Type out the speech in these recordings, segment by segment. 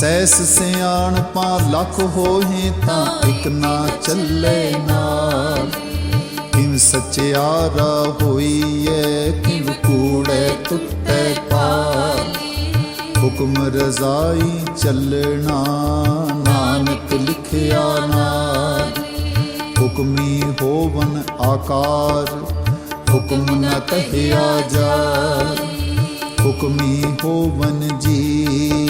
Cess ਸਿਆਣ ਪਾ ਲਖ ਹੋਏ ਤਾਂ ਇਕ ਨਾ ਚੱਲੇ ਨਾਲ। ਕਿਵ ਸਚਿਆਰਾ ਹੋਈਐ, ਕਿਵ ਕੂੜੈ ਟੁੱਟੈ ਪਾਰ ਹੁਕਮ ਰਜ਼ਾਈ ਚੱਲਣਾ, ਨਾਨਕ ਲਿਖਿਆ ਨਾਮ ਹੁਕਮੀ ਹੋਵਨ ਆਕਾਰ, ਹੁਕਮ ਨ ਕਹਿਆ ਜਾ ਹੁਕਮੀ ਹੋਵਨ ਜੀ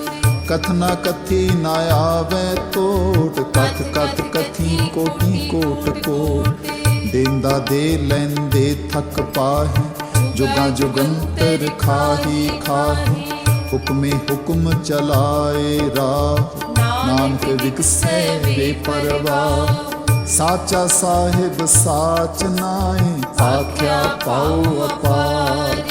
ਕਥਨਾ ਕਥੀ ਨਾ ਆਵੇ ਟੋਟ ਕਥ ਕਥ, ਕਥੀ ਕੋਟੀ, ਕੋਟ। ਕੋ ਦੇਂਦਾ ਦੇ ਲੈਂਦੇ ਥਕ ਪਾਹੀ, ਜੁਗਾ ਜੁਗੰਤਰ ਖਾਹੀ ਖਾਹੀ। ਹੁਕਮੇ ਹੁਕਮ ਚਲਾਏ ਰਾਹ, ਨਾਨਕ ਵਿਕਸੈ ਵੇ ਪਰਵਾਹ। ਸਾਚਾ ਸਾਹਿਬ ਸਾਚ ਨਾਹੀ, ਆਖਿਆ ਪਾਉ ਅਪਾਰ।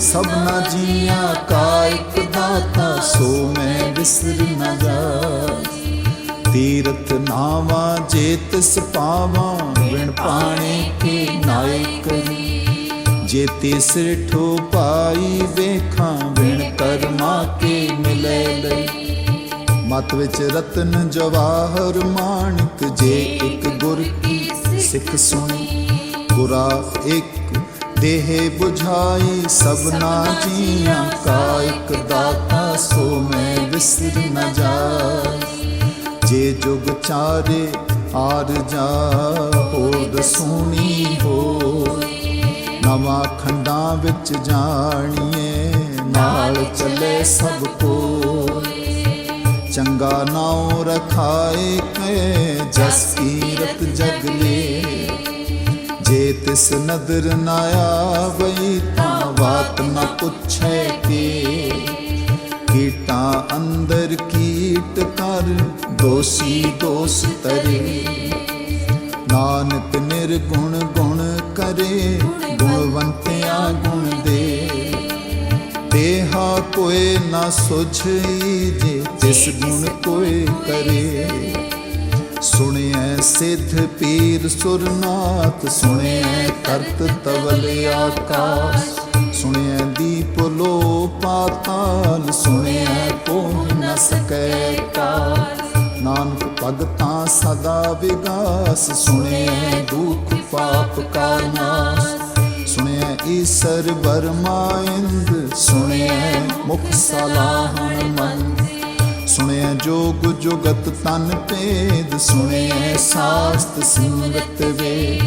ਸਭਨਾ ਜੀਆਂ ਕਾ ਇੱਕ ਦਾਤਾ, ਸੋ ਮੈਂ ਵਿਸਰ ਨ ਜਾਏ ਤੀਰਥ ਨਾਵਾ ਜੇ ਤਿਸ ਪਾਵਾਂ ਵਿਣ ਪਾਣੇ ਕੇ ਨਾਇਕ ਜੇ ਤਿਸ ਠੋ ਪਾਈ ਵੇਖਾਂ ਵਿਣ ਕਰਮਾ ਕੇ ਮਿਲੇ ਲਈ। ਮਤ ਵਿੱਚ ਰਤਨ ਜਵਾਹਰ ਮਾਣਕ, ਜੇ ਇੱਕ ਗੁਰ ਕੀ ਸਿੱਖ ਸੁਣੀ। ਗੁਰਾ ਇੱਕ ਦੇਹ 부ਝਾਈ ਸਭਨਾ ਜੀਆਂ ਕਾ ਇੱਕ ਦਾਤਾ ਸੋ ਮੈਂ ਵਿਸਰ ਨ ਜਾਏ ਜੇ ਜੁਗ ਚਾਰੇ ਆਰ ਜਾ ਹੋਦ ਸੋਣੀ ਹੋ ਖੰਡਾਂ ਵਿੱਚ ਜਾਣੀਏ ਨਾਲ ਚੱਲੇ ਸਭ ਕੋਏ ਚੰਗਾ ਨਾਉ ਰਖਾਏ ਕੇ ਜਸ ਕੀਰਤ ਜਗ ਲੇ। ਜੇ ਤਿਸ ਨਦਰ ਨਾ ਆਵਈ ਤਾਂ ਬਾਤ ਨਾ ਪੁੱਛੈ ਕੇ। ਕੀਟਾਂ ਅੰਦਰ ਕੀਟ ਕਰ, ਦੋਸੀ ਦੋਸ ਤਰੇ। ਨਾਨਕ ਨਿਰਗੁਣ ਗੁਣ ਕਰੇ, ਗੁਣਵੰਤਿਆ ਗੁਣ ਦੇ। ਦੇਹਾ ਕੋਏ ਨਾ ਸੁਝਈ ਜੇ ਤਿਸ ਗੁਣ ਕੋਏ ਕਰੇ। ਸੁਣਿਐ ਸਿੱਧ ਪੀਰ ਸੁਰਨਾਥ, ਸੁਣਿਐ ਕਰਤ ਤਵਲ ਆਕਾਸ, ਸੁਣਿਐ ਦੀਪ ਲੋ ਪਾਤਾਲ ਸੁਣਿਐ ਕੋ ਨ ਸਕੈ ਕਾਲ। ਨਾਨਕ ਭਗਤਾਂ ਸਦਾ ਵਿਗਾਸ, ਸੁਣਿਐ ਦੁਖ ਪਾਪ ਕਾ ਨਾਸ। ਸੁਣਿਐ ਈਸਰ ਬਰਮਾ ਇੰਦ, ਸੁਣਿਐ ਮੁਖ ਸਲਾਹਣ ਮੰਦ। ਸੁਣਿਆ ਜੋਗ ਜੁਗਤ ਤਨ ਭੇਦ, ਸੁਣਿਆ ਸਾਸਤ ਸਿੰਗਤ ਵੇ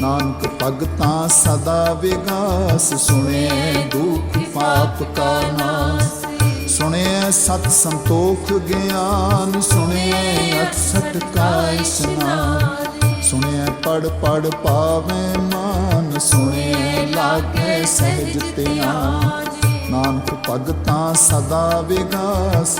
ਨਾਨਕ ਭਗਤਾਂ ਸਦਾ ਵਿਗਾਸ ਸੁਣਿਐ ਦੁਖ ਪਾਪ ਕਾ ਨਾਸ। ਸੁਣਿਐ ਸਤ ਸੰਤੋਖ ਗਿਆਨ, ਸੁਣਿਆ ਅਕਸਟ ਕਾ ਇਸਨਾਨ। ਸੁਣਿਐ ਪੜ ਪੜ ਪਾਵੇ ਮਾਨ, ਸੁਣਿਆ ਲਾਗੇ ਸਹਿਜ ਧਿਆਨ। ਨਾਨਕ ਭਗਤਾਂ ਸਦਾ ਵਿਗਾਸ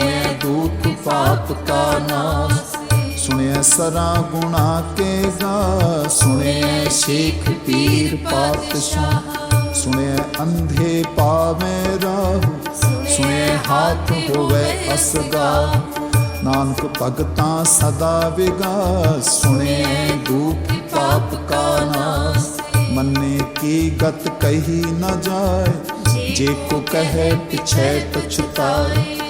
ਸੁਣਿਆ ਦੁਖ ਪਾਪ ਕਾ ਨਾਸ ਸੁਣਿਐ ਸਰਾ ਗੁਣਾ ਕੇ ਗਾ। ਸੁਣਿਆ ਸ਼ੇਖ ਪੀਰ ਪਾਤਸ਼ਾਹ। ਸੁਣਿਆ ਅੰਧੇ ਪਾਵੇਂ ਰਾਹੂ। ਸੁਣਿਆ ਹਾਥ ਹੋਵੇ ਅਸਗਾ। ਨਾਨਕ ਭਗਤਾਂ ਸਦਾ ਵਿਗਾ। ਸੁਣਿਐ ਦੁਖ ਪਾਪ ਕਾ ਨਾਸ ਮੰਨੇ ਕੀ ਗਤ ਕਹੀ ਨਾ ਜਾਏ। ਜੇ ਕੋ ਕਹੇ ਪਿਛੈ ਪਛਤਾਏ।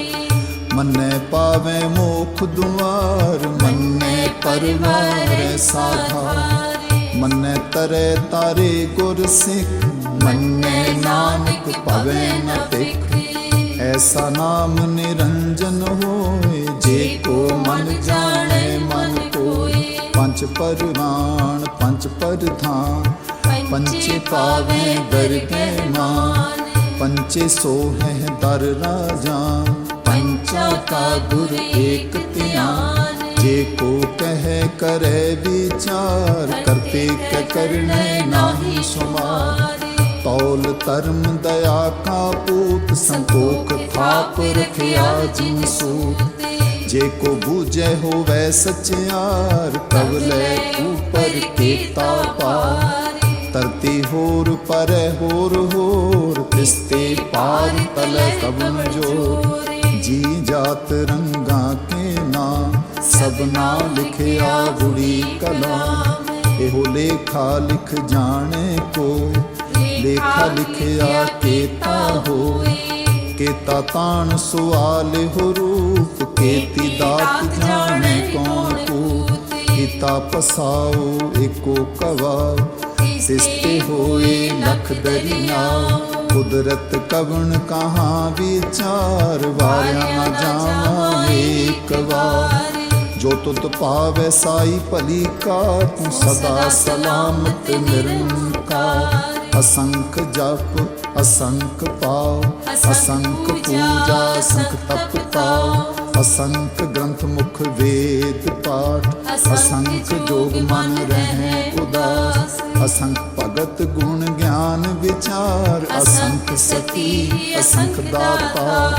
ਮੰਨੇ ਪਾਵੇ ਮੋਖ ਦੁਆਰ ਮੰਨੇ ਪਰਵਾਰ ਸਾਧਾਰ। ਮੰਨੇ ਤਰੇ ਤਾਰੇ ਗੁਰ ਸਿੱਖ ਮੰਨੇ ਨਾਨਕ ਪਵੇ ਨ ਤਿਖ ਐਸਾ ਨਾਮ ਨਿਰੰਜਨ ਹੋਏ ਜੇ ਕੋ ਮਨ ਜਾਣੇ ਮਨ ਕੋਇ ਪੰਜ ਪਰਵਾਨ ਪੰਜ ਪਰਧਾਨ ਪੰਚੇ ਪਾਵੇ ਦਰਗੇ ਮਾਨ। ਪੰਚੇ ਸੋਹੈ ਦਰ ਰਾਜਾਨ। ਕਾ ਗੁਰ ਏਕ ਧਿਆਨ। ਜੇ ਕੋ ਕਹੈ ਕਰੈ ਵਿਚਾਰ ਕਰਤੇ ਕ ਕਰਨੇ ਨਾਹੀ ਸੁਮਾਰ। ਤੌਲ ਧਰਮ ਦਇਆ ਕਾ ਪੂਤ ਸੰਤੋਖ ਥਾਪ ਰਖਿਆ ਜਿਨ ਸੂਤ। ਜੇ ਕੋ ਬੂਝੈ ਹੋਵੇ ਸਚਿਆਰ ਤਵ ਲੈ ਉਪਰ ਕੀਤਾ ਪਾਰ। ਧਰਤੀ ਹੋਰ ਪਰੈ ਹੋਰ ਹੋਰ ਤਿਸਤੇ ਪਾਰ ਤਲੈ ਕਬਨ ਜੋਰ ਜੀ ਜਾਤ ਰੰਗਾਂ ਕੇ ਨਾਮ ਸਭਨਾ ਲਿਖਿਆ ਬੁੜੀ ਕਲਾਮ। ਇਹੋ ਲੇਖਾ ਲਿਖ ਜਾਣੇ ਕੋਈ ਲੇਖਾ ਲਿਖਿਆ ਕੇਤਾ ਹੋਏ। ਕੇਤਾ ਤਾਣ ਸੁਆਲ ਹੋ ਰੂਪ ਕੇਤੀ ਦਾਤ ਜਾਣੇ ਕੌਣ ਕੋ। ਕੀਤਾ ਪਸਾਓ ਏਕੋ ਕਵਾ ਸਿਸਤੇ ਹੋਏ ਲਖ ਦਰਿਆ। ਕੁਦਰਤ ਕਵਣ ਕਹਾ ਵਿਚਾਰ, ਵਾਰਿਆ ਨਾ ਜਾਵਾਂ ਏਕ ਵਾਰ। ਜੋ ਤੁਤ ਪਾਵੈ ਸਾਈ ਭਲੀ ਕਾ ਤੂੰ ਸਦਾ ਸਲਾਮਤ ਨਿਰੰਕਾਰ। ਅਸੰਖ ਜਪ, ਅਸੰਖ ਪਾਉ ਅਸੰਖ ਪੂਜਾ, ਅਸੰਖ ਤਪ ਪਾਉ ਅਸੰਖ ਗ੍ਰੰਥ ਮੁਖ ਵੇਦ ਪਾਠ, ਅਸੰਖ ਜੋਗ ਮਨ ਰਹਿ ਉਦਾਸ। ਅਸੰਖ ਭਗਤ ਗੁਣ ਗਿਆਨ ਵਿਚਾਰ ਅਸੰਖ ਸਤੀ ਅਸੰਖ ਦਾਤਾ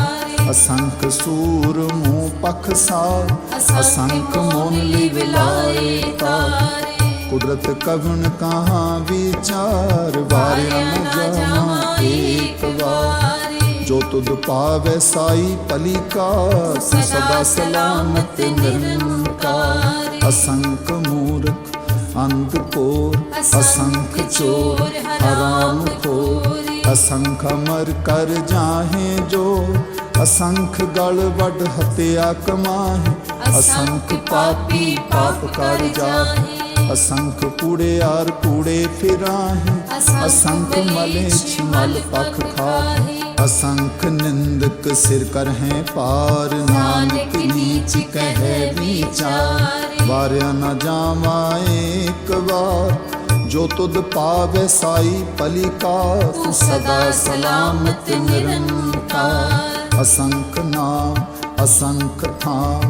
ਅਸੰਖ ਸੂਰ ਮੂਹ ਪਖ ਸਾਰ ਅਸੰਖ ਮੋਨ ਲਈ ਵਿਲਾਏ ਤਾਰ। ਕੁਦਰਤ ਕਵਣ ਕਹਾਂ ਵਿਚਾਰ ਵਾਰਿਆ ਨ ਜਾਵਾਂ ਏਕ ਵਾਰ। ਜੋ ਤੁਧ ਪਾਵੈ ਸਾਈ ਭਲੀ ਕਾ ਸਦਾ ਸਲਾਮਤ ਨਿਰੰਕਾਰ। ਅਸੰਖ ਮੂਰਖ ਅੰਧ ਕੋਰ, ਅਸੰਖ ਚੋਰ, ਹਰਾਮ ਖੋਰ। ਅਸੰਖ ਅਮਰ ਕਰ ਜਾਹੇ ਜੋ, ਅਸੰਖ ਗਲ ਵੱਡ ਹਤਿਆ ਕਮਾਹੇ। ਅਸੰਖ ਪਾਪੀ ਪਾਪ ਕਰ ਜਾਹੇ। ਅਸੰਖ ਕੂੜਿਆਰ ਕੂੜੇ ਫਿਰਾਹੇ। ਅਸੰਖ ਮਲੇ ਛਿਮਲ ਪਖ ਖਾਹੇ। ਅਸੰਖ ਨਿੰਦਕ ਸਿਰ ਕਰ ਹੈ ਪਾਰ ਨਾਨਕ ਨੀਚ ਕਹਿ ਵਿਚਾਰ ਵਾਰਿਆ ਨ ਜਾਵਾਂ ਏਕ ਵਾਰ ਜੋ ਤੁਧ ਪਾਵੈ ਸਾਈ ਭਲੀ ਕਾ ਤੂੰ ਸਦਾ ਸਲਾਮਤ ਨਿਰੰਕਾਰ ਅਸੰਖ ਨਾਮ ਅਸੰਖ ਥਾਂ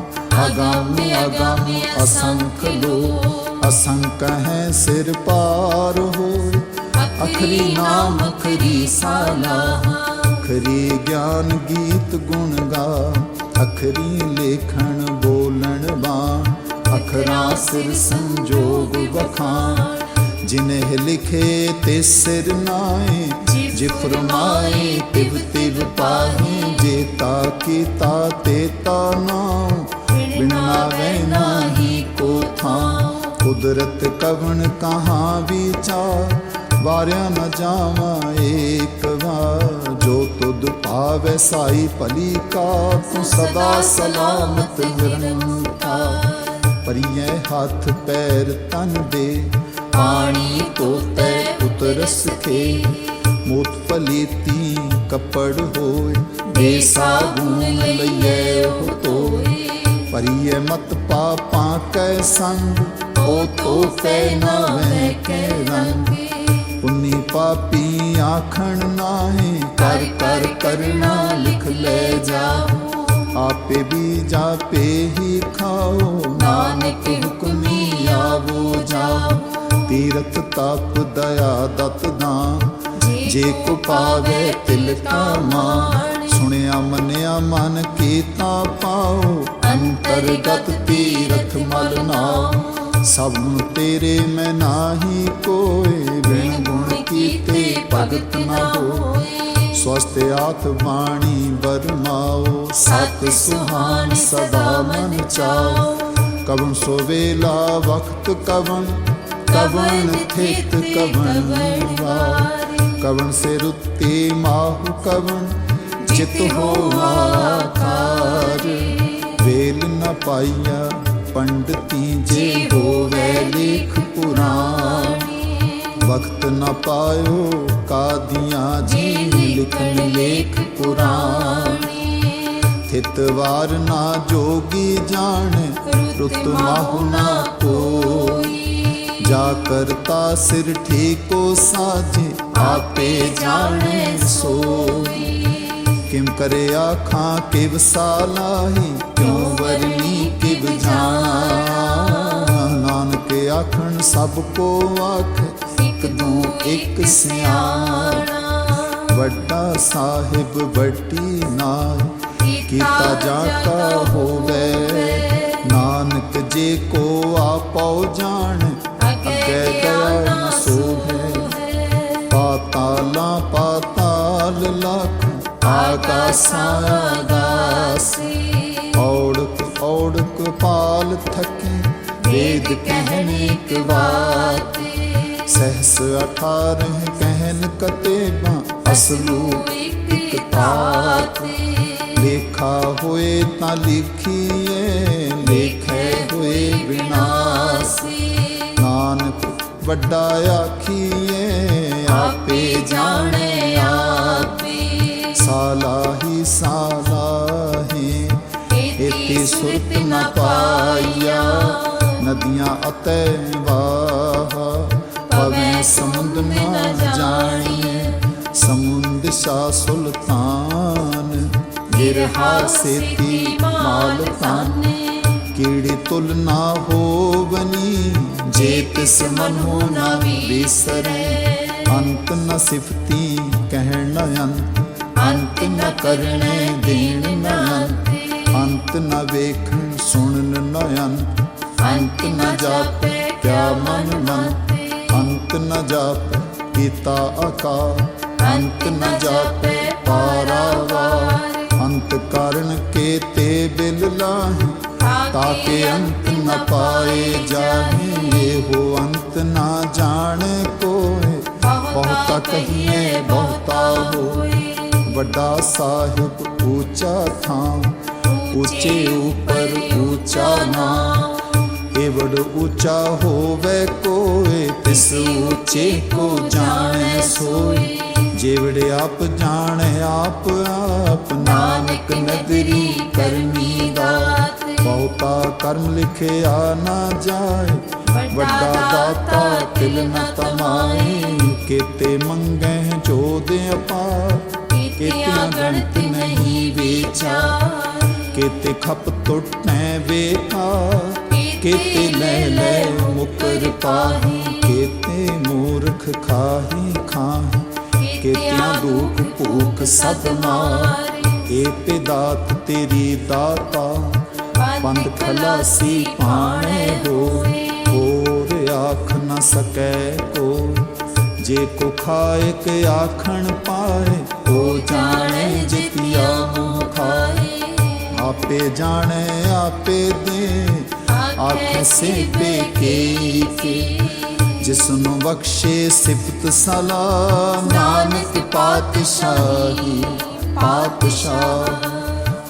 ਅਗਾਮੀ ਅਗਾਮੀ ਅਸੰਖ ਲੋ ਅਸੰਖ ਹੈ ਸਿਰ ਪਾਰ ਹੋਏ ਅਖਰੀ ਨਾਮ ਅਖਰੀ ਗਿਆਨ ਗੀਤ ਗੁਣ ਗਾ, ਅਖਰੀ ਲੇਖਣ ਬੋਲਣ ਬਾਣ ਅਖਰਾਂ ਸਿਰ ਸੰਜੋਗ ਵਖਾਣ ਜਿਨਹਿ ਲਿਖੇ ਤੇ ਸਿਰ ਨਾਏ, ਜੇ ਫਰਮਾਏ ਤਿਵ ਤਿਵ ਪਾਹੀ, ਜੇ ਤਾ ਕੀਤਾ ਤੇ ਤਾ ਨਾਮ ਬਿਨ ਨਾਵੇ ਨਾਹੀ ਕੋ ਥਾਂ, ਕੁਦਰਤ ਕਵਣ ਕਹਾ ਵਿਚਾਰ ਵਾਰਿਆ ਨ ਜਾਵਾਂ ਏਕ ਵਾਰ। ਜੋ ਤੁਧ ਪਾਵੈ ਸਾਈ ਭਲੀ ਕਾ, ਤੂੰ ਸਦਾ ਸਲਾਮਤ ਨਿਰੰਕਾਰ। ਪਰੀਏ ਹੱਥ ਪੈਰ ਤਨ ਦੇ, ਪਾਣੀ ਤੋਤੈ ਉਤਰਸ ਖੇ ਮੋਤ ਪਲੀਤੀ ਕੱਪੜ ਹੋਏ ਦੇ ਸਾਬੂਨ ਲਈਏ ਉਹ ਤੋਏ ਪਰੀਏ ਮਤ ਪਾਪਾਂ ਕੈ ਸੰਗ, ਉਹ ਤੋਫੇ ਨਾ ਵਹਿ ਕੇ ਰੰਗ। ਪੁੰਨੀ ਪਾਪੀ ਆਖਣ ਨਾਹੀ ਕਰ ਕਰ ਕਰਨਾ ਲਿਖ ਲੈ ਜਾਓ ਆਪੇ ਵੀ ਜਾਪੇ ਹੀ ਖਾਓ ਨਾਨਕ ਹੁਕਮੀ ਆਵੋ ਜਾਓ ਤੀਰਥ ਤਪ ਦਇਆ ਦਤ ਦਾਨ ਜੇ ਕੋ ਪਾਵੇ ਤਿਲ ਕਾ ਮਾਨ ਸੁਣਿਆ ਮੰਨਿਆ ਮਨ ਕੀਤਾ ਪਾਓ ਅੰਤਰਗਤ ਤੀਰਥ ਮਲ ਨਾਉ। ਸਭ ਤੇਰੇ ਮੈਂ ਨਾਹੀ ਕੋਏ ਬਿਨ ਕੀਤੇ ਭਗਤ ਨਾ ਹੋਏ। ਸਵਸਤ ਆਤ ਬਾਣੀ ਬਰਮਾਓ ਸਤ ਸੁਹਾਨ ਸਦਾ ਮਨ ਚਾਓ। ਕਵਨ ਸੋ ਵੇਲਾ ਵਕਤ ਕਵਨ ਕਵਨ ਥਿਤ ਕਵਨ ਵਾਰ। ਕਵਨ ਸੇ ਰੁੱਤੀ ਮਾਹੁ ਕਵਨ ਚਿਤ ਹੋਵਾਕਾਰ ਵੇਲ ਨ ਪਾਈਆ ਪੰਡਤੀ ਜੇ ਹੋਵੇ ਲੇਖ ਪੁਰਾਣੀ। ਵਕਤ ਨਾ ਪਾਇਓ ਕਾਦੀਆਂ ਜੀ ਲਿਖਨ ਲੇਖ ਪੁਰਾਣੀ। ਥਿਤ ਵਾਰ ਨਾ ਜੋਗੀ ਜਾਣ, ਰੁੱਤ ਮਾਹੁ ਨਾ ਕੋਈ। ਜਾ ਕਰਤਾ ਸਿਰ ਠੀਕੋ ਸਾਜੇ ਆਪੇ ਜਾਣੇ ਸੋਈ। ਕਿਮ ਕਰੇ ਆਖਾਂ, ਕਿਵ ਸਾਲਾਹੀ, ਕਿਉ ਵਰਨੀ ਕਿਵ ਜਾਣਾ। ਨਾਨਕ ਆਖਣ, ਸਭ ਕੋ ਆਖ ਇਕ ਦੂ ਇਕ ਸਿਆਣਾ। ਵੱਡਾ ਸਾਹਿਬ ਵੱਡੀ ਨਾਇ ਕੀਤਾ ਜਾ ਕਾ ਹੋਵੇ। ਨਾਨਕ ਜੇ ਕੋ ਆਪਉ ਜਾਣ ਅੱਗੇ ਦਇਆ ਨ ਸੋਹੇ। ਪਾਤਾਲਾਂ ਪਾਤਾਲ ਲਖ ਆਕਾਸਾਂ ਆਗਾਸੀ ਔੜਕ ਔੜਕ ਪਾਲ ਥਕੀ ਵੇਦ ਕਹਿਨ ਇੱਕ ਬਾਤ ਸਹਸ ਅਠਾਰਹ ਕਹਿਨ ਕਤੇਬਾ ਅਸਲੂ ਇੱਕ ਤਾਤ ਲੇਖਾ ਹੋਏ ਤਾਂ ਲਿਖੀਏ ਲੇਖੇ ਹੋਏ ਵਿਨਾਸੀ। ਨਾਨਕ ਵੱਡਾ ਆਖੀਏ ਆਪੇ ਜਾਣੇ ਆਪੇ। ਸਾਲਾਹੀ ਸਾਲਾਹੀ ਇਤੀ ਸੁਰਤ ਨ ਪਾਈਆ। ਨਦੀਆਂ ਅਤੈ ਵਾਹ। ਪਵੇ ਸਮੁੰਦ ਨ ਜਾਣੀਏ ਸਮੁੰਦ ਸ਼ਾ ਸੁਲਤਾਨ। ਗਿਰਹਾ ਸੇਤੀ ਮਾਲ ਤਾਨੇ ਕੀੜੀ ਤੁਲ ਨਾ ਹੋਵਨੀ? ਜੇ ਤਿਸ ਮਨੋ ਨਾ ਵਿਸਰੈ, ਅੰਤ ਨ ਸਿਫਤੀ ਕਹਿਣ ਨ ਅੰਤ ਅੰਤ ਨ ਕਰਨੇ ਦੇਣ ਨ ਅੰਤ ਅੰਤ ਨ ਵੇਖਣ ਸੁਣਨ ਨ ਅੰਤ ਅੰਤ ਨ ਜਾਪੈ ਕਿਆ ਮਨ ਮਨ ਅੰਤ ਨ ਜਾਪੈ ਕੀਤਾ ਆਕਾਰ। ਅੰਤ ਨ ਜਾਪੈ ਪਾਰਾਵਾਰ। ਅੰਤ ਕਾਰਨ ਕੇ ਤੇ ਬਿਲ ਲਾਹੀ, ਤਾਕੇ ਅੰਤ ਨ ਪਾਏ ਜਾਹੇ। ਇਹੋ ਅੰਤ ਨਾ ਜਾਣੇ ਕੋਏ, ਬਹੁਤਾ ਕਹੀਏ, ਬਹੁਤਾ ਹੋਏ। ਵੱਡਾ ਸਾਹਿਬ ਉੱਚਾ ਥਾਂ, ਉੱਚੇ ਉਪਰ ਉੱਚਾ ਨਾਮ। ਏਵੜ ਉੱਚਾ ਹੋਵੇ ਕੋਏ ਤਿਸ ਉੱਚੇ ਕੋ ਜਾਣੈ ਸੋਈ ਜੇਵੜ ਆਪ ਜਾਣੈ ਆਪ ਆਪ ਨਾਨਕ ਨਦਰੀ ਕਰਮੀ ਦਾਤ ਬਹੁਤਾ ਕਰਮ ਲਿਖਿਆ ਨਾ ਜਾਏ ਵੱਡਾ ਦਾਤਾ ਤਿਲ ਨ ਤਮਾਏ ਕੀਤੇ ਮੰਗੈ ਜੋਦ ਅਪਾਰ ਕੀਤਿਆਂ ਗਣਤ ਨਹੀਂ ਵਿਚਾਰ ਕੀਤੇ ਖਪ ਟੁੱਟੈ ਵੇਖਾ ਕੀਤੇ ਲੈ ਲੈ ਮੁਕਰ ਪਾਹੀ, ਕੀਤੇ ਮੂਰਖ ਖਾਹੀ ਖਾਹੀ, ਕੀਤਿਆਂ ਦੁਖ ਭੂਖ ਸਭ ਮਾਰ ਏ ਪਿਦਾਤ ਤੇਰੀ ਦਾਤਾ ਬੰਦ ਖਲਾਸੀ ਪਾਣੇ ਹੋਏ ਹੋਰ ਆਖ ਨਾ ਸਕੈ ਕੋ ਜੇ ਕੋ ਖਾਏ ਕੇ ਆਖਣ ਪਾਏ ਉਹ ਜਾਣੇ ਜਿਤਿਆ ਮੋਹ ਖਾਏ ਆਪੇ ਜਾਣੇ, ਆਪੇ ਦੇ ਆਖੇ ਸਿਪੇ ਕੇ ਕੇ ਜਿਸ ਨੂੰ ਬਖਸ਼ੇ ਸਿਫਤ ਸਲਾਮ ਨਾਨਕ ਪਾਤਸ਼ਾਹੀ ਪਾਤਸ਼ਾਹ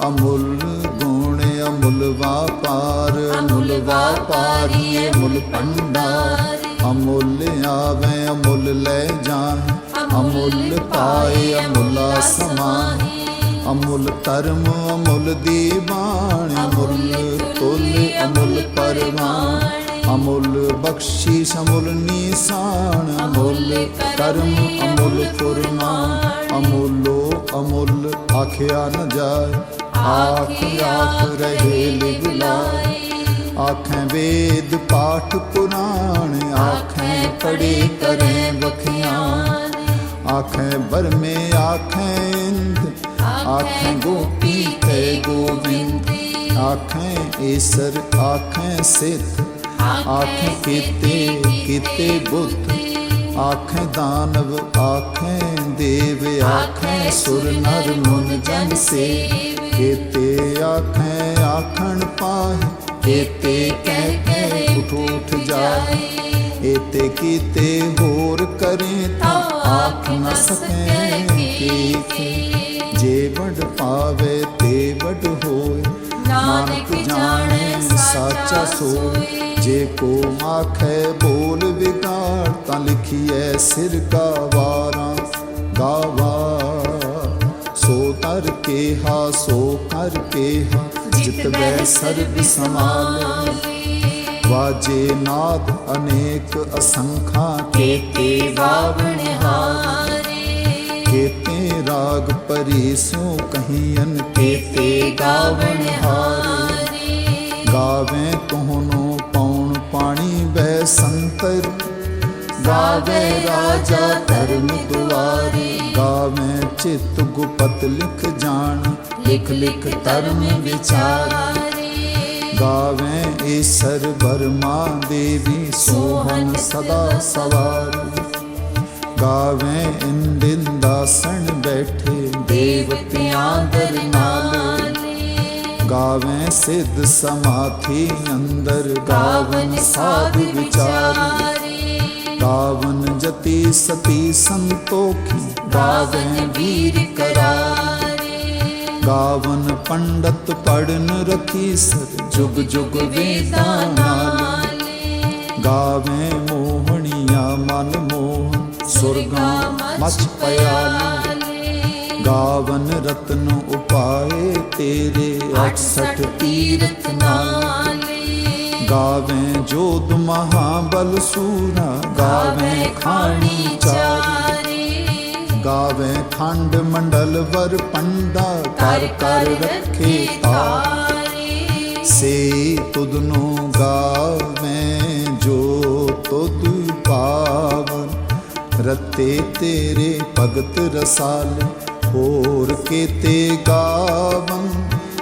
ਅਮੁੱਲ ਗੁਣ ਅਮੁੱਲ ਵਾਪਾਰ ਅਮੁੱਲ ਵਾਪਾਰੀਏ ਮੁੱਲ ਭੰਡਾਰ ਅਮੁੱਲ ਆਵੇ ਅਮੁੱਲ ਲੈ ਜਾਏ ਅਮੁੱਲ ਪਾਏ ਅਮੁੱਲਾ ਸਮਾਏ ਅਮੁੱਲ ਧਰਮ, ਅਮੁੱਲ ਦੀਵਾਨ ਅਮੁੱਲ ਤੁਲ, ਅਮੁੱਲ ਪਰਮਾਨ ਅਮੁੱਲ ਬਖਸ਼ੀ ਅਮੁੱਲ ਨਿਸ਼ਾਨ ਅਮੁੱਲ ਕਰਮ, ਅਮੁੱਲ ਫੁਰਮਾਨ। ਅਮੁੱਲੋ ਅਮੁੱਲ ਆਖਿਆ ਨ ਜਾਏ। ਆਖ ਆਖ ਰਹੇ ਲਿਵ ਲਾਏ। ਆਖੇ ਵੇਦ ਪਾਠ ਪੁਰਾਣ। ਆਖੇ ਪੜੇ ਕਰੇ ਬਖਿਆਨ ਆਖੇ ਬਰਮੇ ਆਖੇ ਇੰਦ। ਆਖੇ ਗੋਪੀ ਤੇ ਗੋਬਿੰਦ ਆਖੇ ਈਸਰ ਆਖੇ ਸਿੱਧ ਆਖੇ ਕੀਤੇ ਕੀਤੇ ਬੁੱਧ ਆਖੇ ਦਾਨਵ ਆਖੇ ਦੇਵ ਆਖੇ ਸੁਰ ਨਰ ਮਨ ਜਨ ਸੇ ਕੀਤੇ ਆਖੇ ਆਖਣ ਪਾਹੇ ਕੀਤੇ ਕਹਿ ਕੇ ਉਠ ਉਠ ਜਾਏ ਏਤੇ ਕੀਤੇ ਹੋਰ ਕਰੇ ਤਾਂ ਆਖ ਨ ਸਕੇ ਕੀ ਜੇ ਵਡ ਪਾਵੇ ਤੇ ਵਡ ਹੋਏ। ਨਾਨਕ ਜਾਣੇ ਸਾਚਾ ਸੋਏ। ਜੇ ਕੋ ਆਖੇ ਬੋਲ ਵਿਗਾੜ ਤਾਂ ਲਿਖੀਐ ਸਿਰ ਕਾ ਵਾਰਾਂ। ਗਾਵਾ ਸੋ ਤਰ ਕੇ ਹਾ ਸੋ ਕਰ ਕੇ ਹਾ ਜਿਤ ਬੈ ਸਰਬ ਸਮਾਲੇ ਵਾਜੇ ਨਾਦ ਅਨੇਕ ਅਸੰਖਾ ਕੇਤੇ ਵਾਵਣ ਹਾਰੇ। ਕੇਤੇ ਰਾਗ ਪਰੀ ਕਹੀਨ ਕੇਤੇ ਗਾਵਣ ਹਾਰੇ। ਗਾਵੇ ਤੋਹਨੋ ਪੌਣ ਪਾਣੀ ਬੈ ਸੰਤਰ। ਗਾਵੇ ਰਾਜਾ ਧਰਮ ਦੁਆਰੇ। ਗਾਵੇ ਚਿਤ ਗੁਪਤ ਲਿਖ ਜਾਣ। ਲਿਖ ਲਿਖ ਧਰਮ ਵਿਚਾਰ। ਗਾਵੇ ਈਸਰ ਬਰਮਾ ਦੇਵੀ ਸੋਹਣ ਸਦਾ ਸਵਾਰ। ਗਾਵੇ ਇੰਦਿਨ ਦਾਸਣ ਬੈਠੇ ਦੇਵਤਿਆਂ ਦਰ ਨਾਲ ਗਾਵੇ ਸਿੱਧ ਸਮਾਥੀ ਅੰਦਰ ਗਾਵਨ ਸਾਧ ਵਿਚਾਰ। ਗਾਵਨ ਜਤੀ ਸਤੀ ਸੰਤੋਖੀ ਗਾਵਨ ਵੀਰ ਕਰਾਰੇ। ਗਾਵਨ ਪੰਡਤ ਪੜਨ ਰਖੀ ਸਰ ਜੁਗ ਜੁਗ ਵੇਦਾਂ ਨਾਲ। ਗਾਵੇ ਮੋਹਣੀਆਂ ਮਨ ਮੋਹਨ ਸੁਰਗਾਂ ਮਚ ਪਿਆਲੀ। ਗਾਵਨ ਰਤਨ ਉਪਾਏ ਤੇਰੇ 68 ਤੀਰਥ ਨਾਲ। ਗਾਵੇ ਜੋਤ ਮਹਾਬਲ ਸੂਰਾ ਗਾਵੇ ਖਾਣੀ ਚਾਰੀ। ਗਾਵੇ ਖੰਡ ਮੰਡਲ ਵਰ ਪੰਡਾ ਕਰ ਕਰ ਰੱਖੇ ਤਾਰ ਸੇ ਤੁਧ ਨੂੰ ਗਾਵੇ ਜੋ ਤੁਧ ਪਾਵਨ ਰਤੇ ਤੇਰੇ ਭਗਤ ਰਸਾਲ ਹੋਰ ਕੀਤੇ ਗਾਵਨ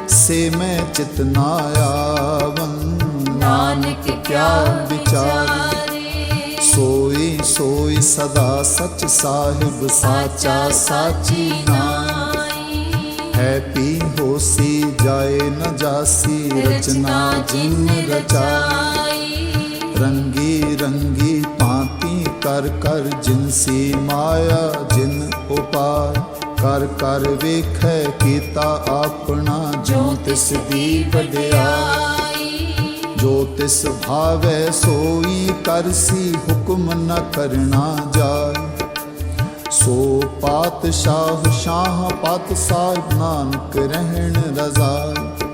ਸੇ ਮੈਂ ਚਿਤ ਨਾ ਆਵਨ ਨਾਨਕ ਕਿਆ ਵਿਚਾਰੇ। ਸੋਈ ਸੋਈ ਸਦਾ ਸਚ ਸਾਹਿਬ ਸਾਚਾ ਸਾਚੀ ਨਾਈ। ਹੈ ਪੀ ਹੋਸੀ ਜਾਏ ਨ ਜਾਸੀ ਰਚਨਾ ਜਿਨ ਰਚਾਈ। ਰੰਗੀ ਰੰਗੀ ਭਾਂਤੀ ਕਰ ਕਰ ਜਿਨਸੀ ਮਾਇਆ, ਜਿਨ ਉਪਾਇ ਕਰ ਕਰ ਵੇਖੈ ਕੀਤਾ ਆਪਣਾ, ਜੋ ਤਿਸ ਦੀ ਵਡਿਆਈ। ਜੋ ਤਿਸ ਭਾਵੈ ਸੋਈ ਕਰਸੀ ਹੁਕਮ ਨ ਕਰਨਾ ਜਾਏ। ਸੋ ਪਾਤਸ਼ਾਹ ਸ਼ਾਹ ਪਤ ਸਾਹਿਬ ਨਾਨਕ ਰਹਿਣ ਰਜ਼ਾਈ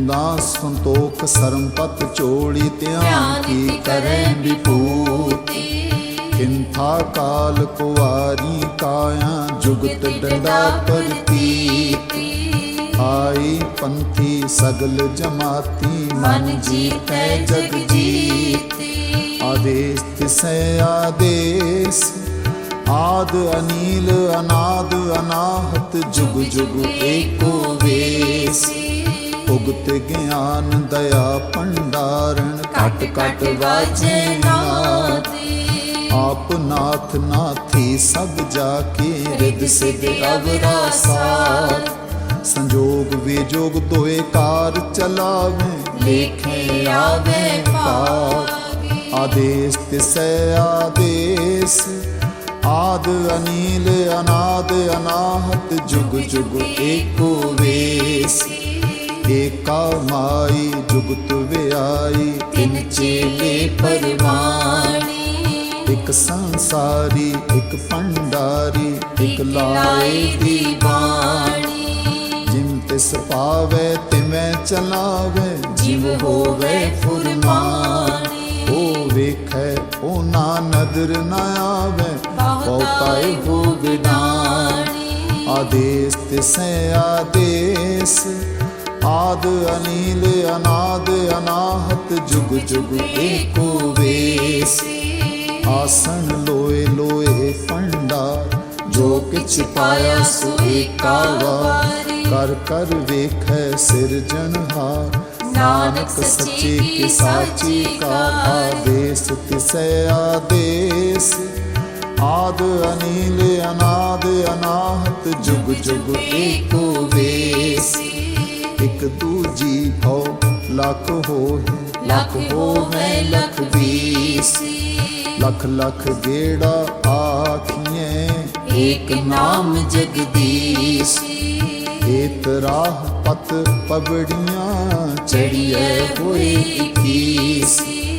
ਮੁੰਦਾ ਸੰਤੋਖ ਸਰਮਪਤ ਚੋੜੀ ਧਿਆਨ ਕੀ ਕਰੈ ਵਿਭੂਤੀ? ਕਿੰਥਾ ਕਾਲ ਕੁਵਾਰੀ ਕਾਇਆ ਜੁਗਤ ਡੰਡਾ ਪਰਤੀਤੀ ਆਈ ਪੰਥੀ ਸਗਲ ਜਮਾਤੀ ਮਨ ਜੀਤੈ ਜਗ ਜੀਤੀ। ਆਦੇਸ ਤਿਸੈ ਆਦੇਸ। ਆਦ ਅਨੀਲ ਅਨਾਦ ਅਨਾਹਤ ਜੁਗ ਜੁਗ ਏਕੋ ਵੇਸ। ਉਗਤ ਗਿਆਨ ਦਇਆ ਭੰਡਾਰਨ ਕਟ ਕਟ ਵਾਜੇ ਨਾਦੇ ਆਪ ਨਾਥ ਨਾਥੀ ਸਭ ਜਾ ਕੇ ਰਿਦ ਸਿਧ ਅਵਰਾ ਸਾਰ ਸੰਜੋਗ ਵਿਜੋਗ ਦੋਏ ਕਾਰ ਚਲਾਵੇ। ਲੇਖੇ ਆਵੇ ਪਾਵੇ ਆਦੇਸ ਤਿਸੈ ਆਦੇਸ। ਆਦ ਅਨੀਲ ਅਨਾਦ ਅਨਾਹਤ ਜੁਗ ਜੁਗ ਏਕੋ ਵੇਸ। ਏਕਾ ਮਾਈ ਜੁਗਤ ਵਿਆਈ। ਤਿਨ ਚੇਲੇ ਪਰਵਾਣੀ। ਇੱਕ ਸੰਸਾਰੀ ਇੱਕ ਭੰਡਾਰੀ। ਇੱਕ ਲਾਏ ਦੀ ਬਾਣੀ ਜਿਮ ਤਿਸ ਪਾਵੇ ਤਿਵੇਂ ਚਲਾਵੇ। ਜਿਵ ਹੋਵੇ ਫੁਰਮਾਨੀ। ਉਹ ਵੇਖੈ ਉਹ ਨਾ ਨਦਰ ਨ ਆਵੇ। ਬਹੁਤਾਈ ਹੋ ਵਿਡਾਣੀ ਆਦੇਸ ਤਿਸੈ ਆਦੇਸ। ਆਦ ਅਨੀਲ, ਅਨਾਦ, ਅਨਾਹਤ, ਜੁਗ ਜੁਗ ਏਕੋ ਵੇਸ। ਆਸਣ ਲੋਏ ਲੋਏ ਭੰਡਾਰ ਜੋ ਕਿਛ ਪਾਇਆ ਸੋ ਏਕਾ ਵਾਰ। ਕਰ ਕਰ ਵੇਖੈ ਸਿਰਜਣਹਾਰ ਨਾਨਕ ਸੱਚੇ ਕੀ ਸਾਚੀ ਕਾ ਆਦੇਸ, ਤਿਸੈ ਆਦੇਸ। ਆਦ ਅਨੀਲ, ਅਨਾਦ, ਅਨਾਹਤ, ਜੁਗ ਜੁਗ ਏਕੋ ਵੇਸ। ਇਕ ਦੂਜੀ ਹੋ ਲੱਖ ਹੋਏ। ਲਖ ਹੋਵੇ ਲਖ ਵੀਸੀ ਲੱਖ ਲੱਖ ਗੇੜਾ ਆਖੀਏ। ਏਕ ਨਾਮ ਜਗਦੀਸ਼ੀ। ਏਤ ਰਾਹ ਪਤ ਪਵੜੀਆਂ ਚੜੀਏ ਹੋਏ ਇਕੀਸੀ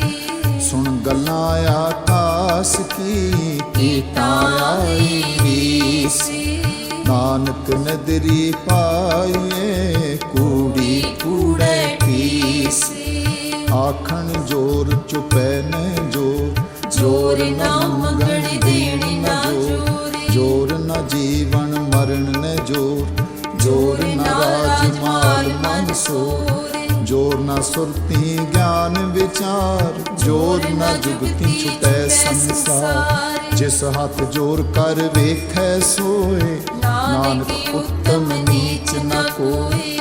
ਸੁਣ ਗੱਲਾਂ ਆਕਾਸ ਕੀ ਕੀਤਾ ਆਈ ਵੀਸੀ ਨਾਨਕ ਨਦਰੀ ਪਾਈਏ ਕੂੜੀ ਕੂੜੇ ਪੀਸੀ ਆਖਣ ਜੋਰ ਚੁਪੈ ਨ ਜੋਰ ਜੋਰ ਨਾ ਮੰਗਣ ਦੇਣੀ ਨਾ ਜੋਰੀ ਜੋਰ ਨ ਜੀਵਨ ਮਰਨ ਨ ਜੋਰ ਜੋਰ ਨ ਰਾਜ ਮਾਲ ਮਨ ਸੋਰ ਜੋਰ ਨ ਸੁਰਤੀ ਗਿਆਨ ਵਿਚਾਰ ਜੋਰ ਨ ਜੁਗਤੀ ਛੁਟੈ ਸੰਸਾਰ ਜਿਸ ਹੱਥ ਜੋਰ ਕਰ ਵੇਖੈ ਸੋਏ ਨਾਨਕ ਉੱਤਮ ਨੀਚ ਨ ਕੋਈ।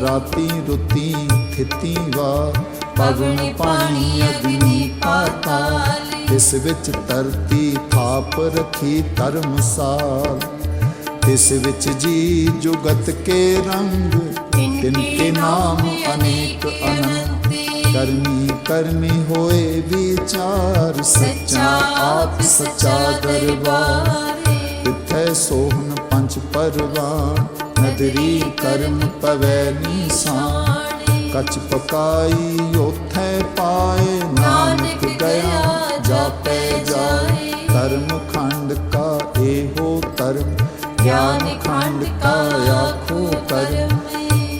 ਰਾਤੀ ਰੁਤੀ ਥਿਤੀ ਵਾ ਪਵਨ ਪਾਣੀ ਅਗਨੀ ਪਾਤਾਲ। ਇਸ ਵਿੱਚ ਧਰਤੀ ਥਾਪ ਰਖੀ ਧਰਮਸਾਲ ਇਸ ਵਿੱਚ ਜੀ ਜੁਗਤ ਕੇ ਰੰਗ ਤਿਨ ਕੇ ਨਾਮ ਅਨੇਕ ਅਨੰਤ। ਕਰਮੀ ਕਰਮੀ ਹੋਏ ਵਿਚਾਰ ਸੱਚਾ ਆਪ ਸੱਚਾ ਦਰਬਾਰ। ਤਿਥੈ ਸੋਹਣ ਪੰਜ ਪਰਵਾਨ, ਨਦਰੀ ਕਰਮ ਪਵੈ ਨੀਸਾਨ। ਕਚ ਪਕਾਈ ਉਥੈ ਪਾਏ, ਨਾਨਕ ਗਿਆ ਜਾਪੈ ਜਾਏ। ਧਰਮ ਖੰਡ ਕਾ ਇਹੋ ਧਰਮ, ਗਿਆਨ ਖੰਡ ਕਾ ਆਖੋ ਕਰਮ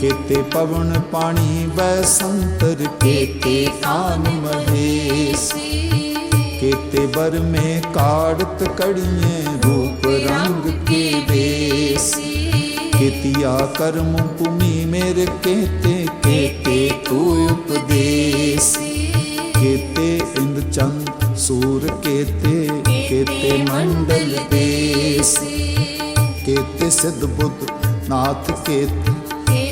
ਕੇਤੇ ਪਵਨ ਪਾਣੀ ਬੈ ਸੰਤਰ, ਕੇਤੇ ਕਾਨ ਮਹੇਸੀ। ਕੇਤੇ ਬਰ ਮੇ ਕਾੜਤ ਕੜੀਏ, ਰੂਪ ਰੰਗ ਕੇ ਕੀਤਿਆ ਕਰਮ ਭੂਮੀ ਮੇਰੇ ਕੇਤੇ ਕੇਤੇ ਤੂ ਉਪਦੇਸੀ। ਕੇਤੇ ਇੰਦ ਚੰਦ, ਸੂਰ ਕੇਤੇ ਕੇਤੇ ਮੰਡਲ ਦੇਸ। ਕੇਤੇ ਸਿੱਧ ਬੁੱਧ, ਨਾਥ ਕੇਤੇ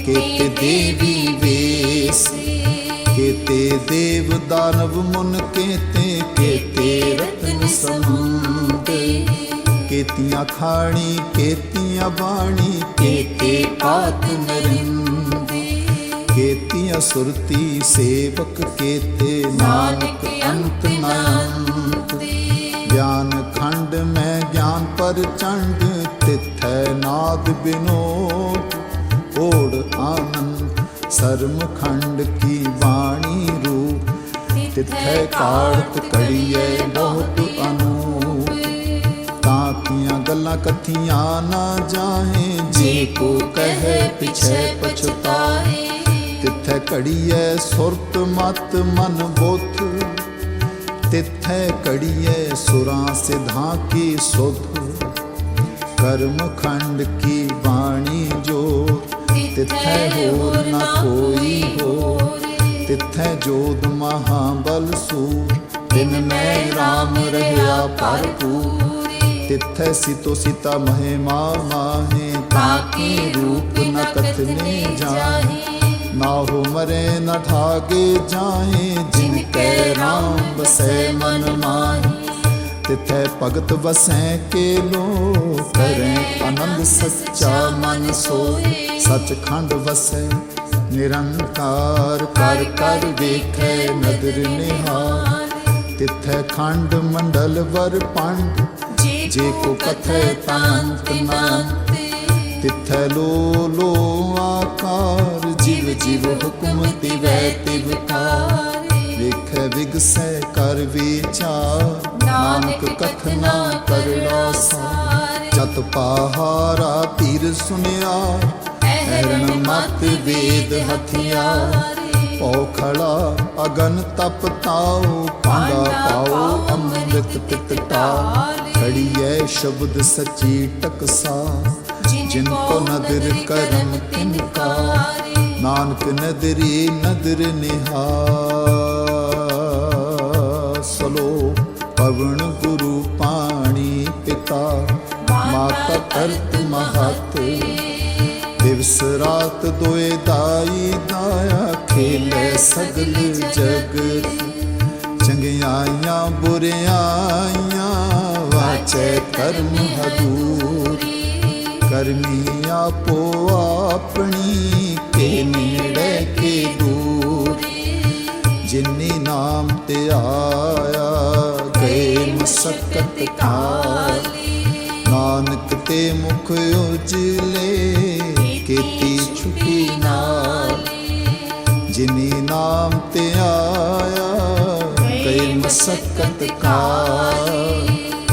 ਕੇਤੇ ਦੇਵੀ ਵੇਸ। ਕੇਤੇ ਦੇਵ ਦਾਨਵ ਮੁਨ ਕੇਤੇ ਕੇਤੇ ਰਤਨ ਸਮੁੰਦ। ਕੇਤੀਆਂ ਖਾਣੀ ਕੇਤੀਆਂ ਬਾਣੀ ਕੇਤੇ ਆਤ ਨਰਿੰਦੀ ਕੇਤੀਆਂ ਸੁਰਤੀ ਸੇਵਕ ਕੇਤੇ ਨਾਨਕ ਅੰਤ ਨਾਨਤ ਗਿਆਨ ਖੰਡ ਮੈਂ ਗਿਆਨ ਪਰ ਚੰਡ ਤਿਥੈ ਨਾਦ ਬਿਨੋਦ ਓੜ ਆਨੰਦ ਸਰਮ ਖੰਡ ਕੀ ਬਾਣੀ ਰੂਪ ਤਿਥੈ ਕਾੜਤ ਕੜੀਐ ਬਹੁਤ ਕੀਆਂ ਗੱਲਾਂ ਕਥੀਆਂ ਨਾ ਜਾਹੇ। ਜੇ ਕੋ ਕਹੇ ਪਿਛੈ ਪਛਤਾਏ, ਤਿਥੈ ਘੜੀਐ ਸੁਰਤ ਮਤ ਮਨ ਬੁੱਧ। ਤਿਥੈ ਘੜੀਐ ਸੁਰਾਂ ਸਿਧਾਂ ਕੀ ਸੁਧ। ਕਰਮ ਖੰਡ ਕੀ ਬਾਣੀ ਜੋ ਤਿਥੈ ਹੋਰ ਨਾ ਕੋਈ ਹੋ ਤਿਥੈ ਜੋਤ ਮਹਾਬਲ ਸੂ ਤਿਨ ਮੈਂ RAM ਰਹਿਆ ਭਰਪੂਰ। ਤਿਥੈ ਸਿਤੋ ਸਿਤਾ ਮਹਿਮਾ ਮਾਹੇ ਤਾਕੀ ਰੂਪ ਨ ਕਥਨੇ ਜਾਹੇ। ਨਾ ਹੋ ਮਰੇ ਨ ਠਾਗੇ ਜਾਹੇ ਜਿਨ ਕੈ RAM ਬਸੈ ਮਨ ਮਾਹੀ। ਤਿਥੈ ਭਗਤ ਵਸੈ ਕੇ ਲੋ ਕਰੈ ਆਨੰਦ ਸੱਚਾ ਮਨ ਸੋਏ ਸਚਖੰਡ ਵਸੈ ਨਿਰੰਕਾਰ ਕਰ ਕਰ ਵੇਖੈ ਨਦਰ ਨਿਹਾਲ ਤਿਥੈ ਖੰਡ ਮੰਡਲ ਵਰ ਪੰਡ ਜੇ ਕੋ ਕਥੈ ਤਾਂਤ ਨਾਂਤ ਤਿਥੈ ਲੋ ਲੋ ਆਕਾਰ, ਜਿਵ ਜਿਵ ਹੁਕਮ ਤਿਵੈ ਤਿਵਕਾਰ ਵੇਖੈ ਵਿਗਸੈ ਕਰ ਵਿਚਾਰ, ਨਾਨਕ ਕਥਨਾ ਕਰੜਾ ਸਾਰ। ਜਤ ਪਹਾਰਾ ਧੀਰ ਮਤ ਵੇਦ ਹਥਿਆਰ। ਔਖੜਾ ਅਗਨ ਤਪ ਤਾਉ ਪਾਂਗਾ ਪਾਉ ਅੰਮ੍ਰਿਤ ਪਿਤ ਟਾਉ ਖੜੀਐ ਸ਼ਬਦ ਸਚੀ ਟਕਸਾ। ਜਿਨ ਕੋ ਨਦਰ ਕਰਮ ਤਿਨ ਕਾ ਨਾਨਕ ਨਦਰੀ ਨਦਰ ਨਿਹਾ ਸਲੋ ਪਵਨ ਗੁਰੂ ਪਾਣੀ ਪਿਤਾ। ਮਾਤਾ ਧਰਤ ਮਹਤ। ਦਿਵਸ ਰਾਤ ਦੋਏ ਦਾਈ ਦਾਇਆ ਖੇਲੇ ਸਗਲ ਜਗਤ। ਚੰਗਿਆਈਆਂ ਬੁਰਿਆਈਆਂ ਵਾਚੈ ਕਰਮ ਹਦੂਰ ਕਰਮੀ ਆਪੋ ਆਪਣੀ ਕੇ ਨੇੜੇ ਕੇ ਦੂਰ ਜਿਨੀ ਨਾਮ ਤੇ ਆਇਆ ਗਏ ਮਸਕਤ ਕਾਲੀ ਨਾਨਕ ਤੇ ਮੁਖ ਉਜਲੇ ਕੀਤੀ ਛੁਟੀ ਨਾਲ ਜਿਨੀ ਨਾਮ ਤੇ ਆਇਆ ਗਏ ਮਸਕਤ ਕਾਲ